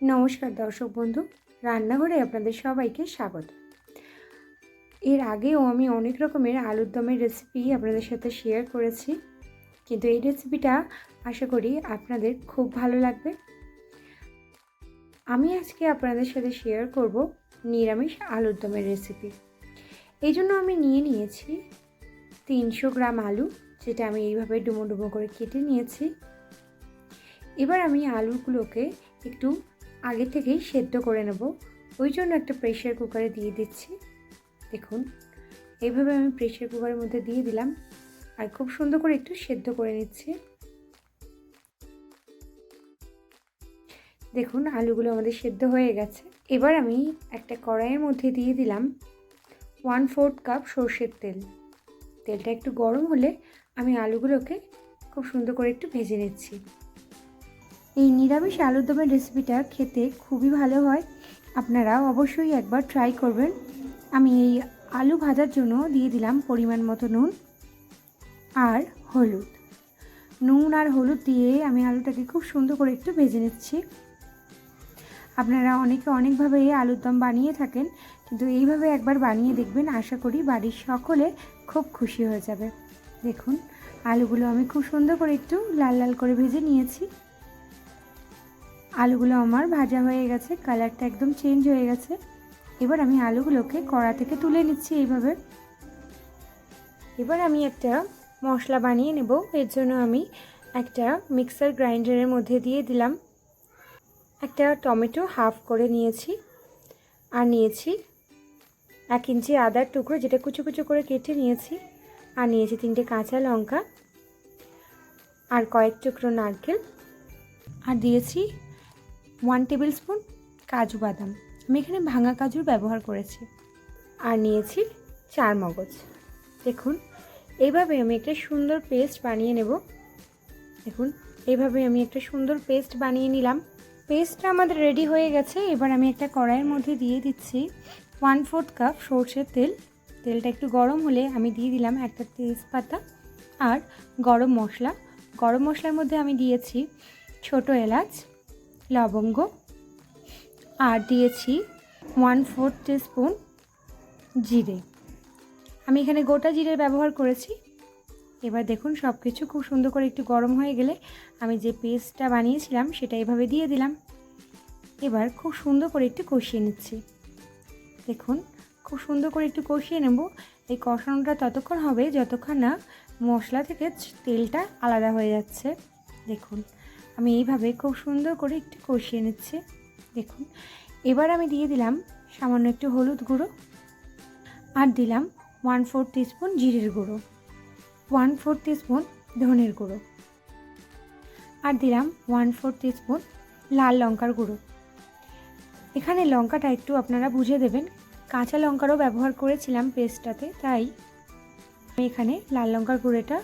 নমস্কার দর্শক বন্ধু, রান্নাঘরে আপনাদের সবাইকে স্বাগত। এর আগেও আমি অনেক রকমের আলুর দমের রেসিপি আপনাদের সাথে শেয়ার করেছি, কিন্তু এই রেসিপিটা আশা করি আপনাদের খুব ভালো লাগবে। আমি আজকে আপনাদের সাথে শেয়ার করব নিরামিষ আলুর দমের রেসিপি এই জন্য আমি নিয়ে নিয়েছি তিনশো গ্রাম আলু, যেটা আমি এইভাবে ডুমো ডুমো করে কেটে নিয়েছি। এবার আমি আলুগুলোকে একটু আগে থেকেই সেদ্ধ করে নেব। ওই জন্য একটা প্রেশার কুকারে দিয়ে দিচ্ছি। দেখুন, এইভাবে আমি প্রেশার কুকারের মধ্যে দিয়ে দিলাম। আর খুব সুন্দর করে একটু সেদ্ধ করে নিচ্ছি। দেখুন, আলুগুলো আমাদের সেদ্ধ হয়ে গেছে। এবার আমি একটা কড়াইয়ের মধ্যে দিয়ে দিলাম ওয়ান ফোর্থ কাপ সর্ষের তেল। তেলটা একটু গরম হলে আমি আলুগুলোকে খুব সুন্দর করে একটু ভেজে নিচ্ছি। এই নিরামিষ আলুর দমের রেসিপিটা খেতে খুবই ভালো হয়। আপনারা অবশ্যই একবার ট্রাই করবেন। আমি এই আলু ভাজার জন্য দিয়ে দিলাম পরিমাণ মতো নুন আর হলুদ। নুন আর হলুদ দিয়ে আমি আলুটাকে খুব সুন্দর করে একটু ভেজে নিচ্ছি। আপনারা অনেকে অনেকভাবে আলুর দম বানিয়ে থাকেন, কিন্তু এইভাবে একবার বানিয়ে দেখবেন, আশা করি বাড়ির সকলে খুব খুশি হয়ে যাবে। দেখুন, আলুগুলো আমি খুব সুন্দর করে একটু লাল লাল করে ভেজে নিয়েছি। আলুগুলো আমার ভাজা হয়ে গেছে কালারটা একদম চেঞ্জ হয়ে গেছে। এবার আমি আলুগুলোকে কড়া থেকে তুলে নিচ্ছি এইভাবে। এবার আমি একটা মশলা বানিয়ে নেব, এর জন্য আমি একটা মিক্সার গ্রাইন্ডারের মধ্যে দিয়ে দিলাম। একটা টমেটো হাফ করে নিয়েছি আর নিয়েছি এক ইঞ্চি আদার টুকরো, যেটা কুচো কুচো করে কেটে নিয়েছি, আর নিয়েছি তিনটে কাঁচা লঙ্কা আর কয়েক টুকরো নারকেল। আর দিয়েছি ওয়ান টেবিল স্পুন কাজু বাদাম। আমি এখানে ভাঙা কাজুর ব্যবহার করেছি। আর নিয়েছি চার মগজ। দেখুন, এইভাবে আমি একটা সুন্দর পেস্ট বানিয়ে নেব। দেখুন, এইভাবে আমি একটা সুন্দর পেস্ট বানিয়ে নিলাম। পেস্টটা আমাদের রেডি হয়ে গেছে। এবার আমি একটা কড়াইয়ের মধ্যে দিয়ে দিচ্ছি ওয়ান ফোর্থ কাপ সর্ষের তেল। তেলটা একটু গরম হলে আমি দিয়ে দিলাম একটা তেজপাতা আর গরম মশলা। গরম মশলার মধ্যে আমি দিয়েছি ছোট এলাচ লবঙ্গ। আর দিয়েছি ওয়ান ফোর্থ স্পুন জিরে। আমি এখানে গোটা জিরের ব্যবহার করেছি। এবার দেখুন সব কিছু খুব সুন্দর করে একটু গরম হয়ে গেলে আমি যে পেস্টটা বানিয়েছিলাম সেটা এভাবে দিয়ে দিলাম। এবার খুব সুন্দর করে একটু কষিয়ে নিচ্ছি। দেখুন খুব সুন্দর করে একটু কষিয়ে নেব। এই কষানোটা ততক্ষণ হবে যতক্ষণ না মশলা থেকে তেলটা আলাদা হয়ে যাচ্ছে। দেখুন আমি এইভাবে খুব সুন্দর করে একটু কষিয়ে নিচ্ছি। দেখুন, এবার আমি দিয়ে দিলাম সামান্য একটু হলুদ গুঁড়ো আর দিলাম ওয়ান ফোর স্পুন জিরের গুঁড়ো। ওয়ান ফোর স্পুন ধনের গুঁড়ো। আর দিলাম ওয়ান ফোর স্পুন লাল লঙ্কার গুঁড়ো। এখানে লঙ্কাটা একটু আপনারা বুঝে দেবেন। কাঁচা লঙ্কারও ব্যবহার করেছিলাম পেস্টটাতে, তাই আমি এখানে লাল লঙ্কার গুঁড়োটা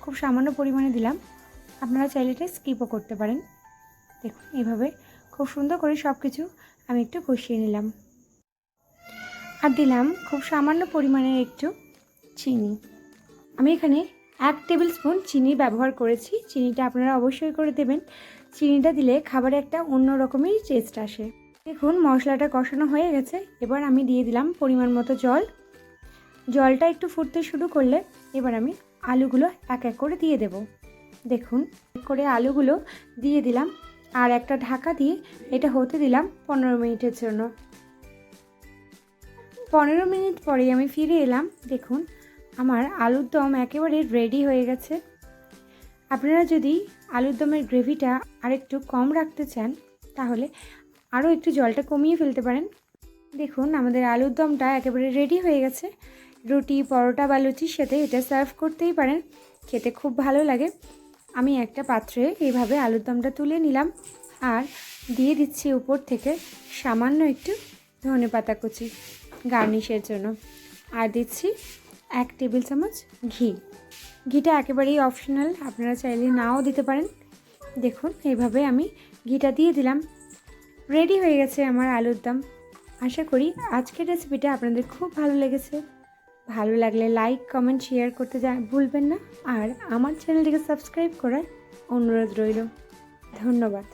খুব সামান্য পরিমাণে দিলাম। আপনারা চাইলে এটা স্কিপও করতে পারেন। দেখুন এভাবে খুব সুন্দর করে সব কিছু আমি একটু কষিয়ে নিলাম। আর দিলাম খুব সামান্য পরিমাণে একটু চিনি। আমি এখানে এক টেবিল স্পুন চিনি ব্যবহার করেছি। চিনিটা আপনারা অবশ্যই করে দেবেন। চিনিটা দিলে খাবারে একটা অন্য রকমের টেস্ট আসে। দেখুন, মশলাটা কষানো হয়ে গেছে। এবার আমি দিয়ে দিলাম পরিমাণ মতো জল। জলটা একটু ফুটতে শুরু করলে এবার আমি আলুগুলো এক এক করে দিয়ে দেব। দেখুন, করে আলুগুলো দিয়ে দিলাম আর একটা ঢাকা দিয়ে এটা হতে দিলাম পনেরো মিনিটের জন্য। পনেরো মিনিট পরে আমি ফিরে এলাম। দেখুন, আমার আলুর দম একেবারে রেডি হয়ে গেছে। আপনারা যদি আলুর দমের গ্রেভিটা আরেকটু কম রাখতে চান, তাহলে আরও একটু জলটা কমিয়ে ফেলতে পারেন। দেখুন, আমাদের আলুর দমটা একেবারে রেডি হয়ে গেছে। রুটি, পরোটা বা লুচির সাথে এটা সার্ভ করতেই পারেন। খেতে খুব ভালো লাগে। আমি একটা পাত্রে এইভাবে আলুর দমটা তুলে নিলাম আর দিয়ে দিচ্ছি উপর থেকে সামান্য একটু ধনে পাতা কুচি গার্নিশের জন্য। আর দিচ্ছি এক টেবিল চামচ ঘি। ঘিটা একেবারেই অপশনাল, আপনারা চাইলে নাও দিতে পারেন। দেখুন, এইভাবে আমি ঘিটা দিয়ে দিলাম। রেডি হয়ে গেছে আমার আলুর দম। আশা করি আজকের রেসিপিটা আপনাদের খুব ভালো লেগেছে। ভালো লাগলে লাইক কমেন্ট শেয়ার করতে ভুলবেন না। আর আমার চ্যানেলটিকে সাবস্ক্রাইব করার অনুরোধ রইল। ধন্যবাদ।